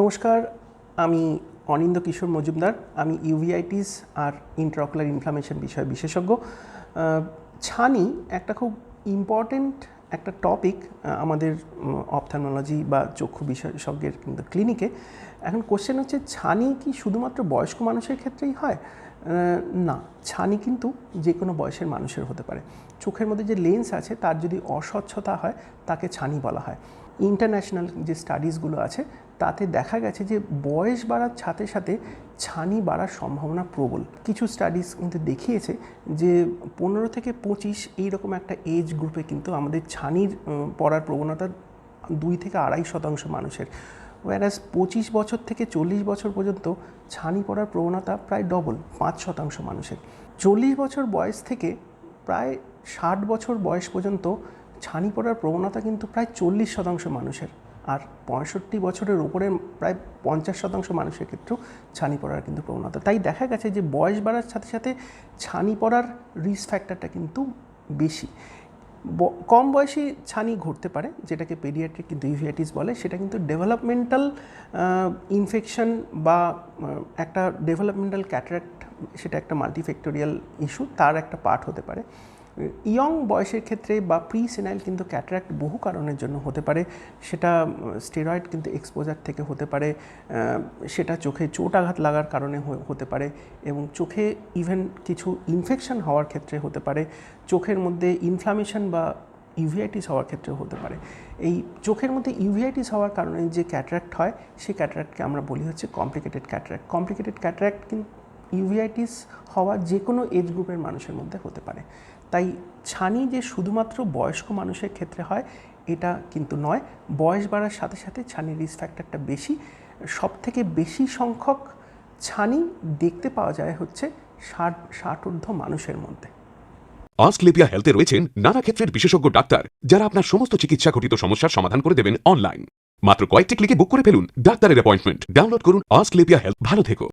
নমস্কার, আমি অনিন্দ কিশোর মজুমদার। আমি ইউভিআইটিস আর ইন্ট্রাকুলার ইনফ্লামেশন বিষয়ে বিশেষজ্ঞ। ছানি একটা খুব ইম্পর্টেন্ট একটা টপিক আমাদের অপথ্যালমোলজি বা চক্ষু বিশেষজ্ঞের কিন্তু ক্লিনিকে এখন কোশ্চেন হচ্ছে, ছানি কি শুধুমাত্র বয়স্ক মানুষের ক্ষেত্রেই হয়? না, ছানি কিন্তু যে কোনো বয়সের মানুষের হতে পারে। চোখের মধ্যে যে লেন্স আছে, তার যদি অস্বচ্ছতা হয়, তাকে ছানি বলা হয়। ইন্টারন্যাশনাল যে স্টাডিজগুলো আছে, তাতে দেখা গেছে যে বয়স বাড়ার সাথে সাথে ছানি বাড়ার সম্ভাবনা প্রবল। কিছু স্টাডিজ কিন্তু দেখিয়েছে যে পনেরো থেকে পঁচিশ এইরকম একটা এজ গ্রুপে কিন্তু আমাদের ছানির পড়ার প্রবণতা দুই থেকে আড়াই শতাংশ মানুষের। ওয়ারাস পঁচিশ বছর থেকে চল্লিশ বছর পর্যন্ত ছানি পড়ার প্রবণতা প্রায় ডবল পাঁচ শতাংশ মানুষের। চল্লিশ বছর বয়স থেকে প্রায় ষাট বছর বয়স পর্যন্ত ছানি পড়ার প্রবণতা কিন্তু প্রায় চল্লিশ শতাংশ মানুষের। আর পঁয়ষট্টি বছরের উপরে প্রায় পঞ্চাশ শতাংশ মানুষের ক্ষেত্রেও ছানি পড়ার কিন্তু প্রবণতা। তাই দেখা গেছে যে বয়স বাড়ার সাথে সাথে ছানি পড়ার রিস্ক ফ্যাক্টরটা কিন্তু বেশি। কম বয়সী ছানি ঘটতে পারে, যেটাকে পেডিয়াট্রিক ইভিয়াইটিস বলে। সেটা কিন্তু ডেভেলপমেন্টাল ইনফেকশন বা একটা ডেভেলপমেন্টাল ক্যাটারাক্ট সেটা একটা মাল্টিফ্যাক্টোরিয়াল ইস্যু তার একটা পার্ট হতে পারে। ইয়ং বয়সের ক্ষেত্রে বা প্রি সেনাইল কিন্তু ক্যাটারাক্ট বহু কারণের জন্য হতে পারে। সেটা স্টেরয়েড কিন্তু এক্সপোজার থেকে হতে পারে সেটা চোখে চোট আঘাত লাগার কারণে হতে পারে এবং চোখে ইভেন কিছু ইনফেকশন হওয়ার ক্ষেত্রে হতে পারে। চোখের মধ্যে ইনফ্লামেশন বা ইউভিআইটিস হওয়ার ক্ষেত্রেও হতে পারে। এই চোখের মধ্যে ইউভিআইটিস হওয়ার কারণে যে ক্যাটারাক্ট হয়, সেই ক্যাটারাক্টকে আমরা বলি হচ্ছে কমপ্লিকেটেড ক্যাটারাক্ট কমপ্লিকেটেড ক্যাটারাক্ট কিন্তু ইউভিআইটিস হওয়া যে কোনো এজ গ্রুপের মানুষের মধ্যে হতে পারে। তাই ছানি যে শুধুমাত্র বয়স্ক মানুষের ক্ষেত্রে হয়, এটা কিন্তু নয়। বয়স বাড়ার সাথে সাথে ছানির রিস্ক ফ্যাক্টরটা বেশি। সব থেকে বেশি সংখ্যক ছানি দেখতে পাওয়া যায় হচ্ছে ষাট, ষাটঊর্ধ্ব মানুষের মধ্যে। অস্টলেপিয়া হেলথে রয়েছেন নানা ক্ষেত্রের বিশেষজ্ঞ ডাক্তার, যারা আপনার সমস্ত চিকিৎসা ঘটিত সমস্যার সমাধান করে দেবেন অনলাইন মাত্র কয়েকটি ক্লিকে বুক করে ফেলুন ডাক্তারের অ্যাপয়েন্টমেন্ট ডাউনলোড করুন অস্টলেপিয়া হেলথ ভালো থেকো।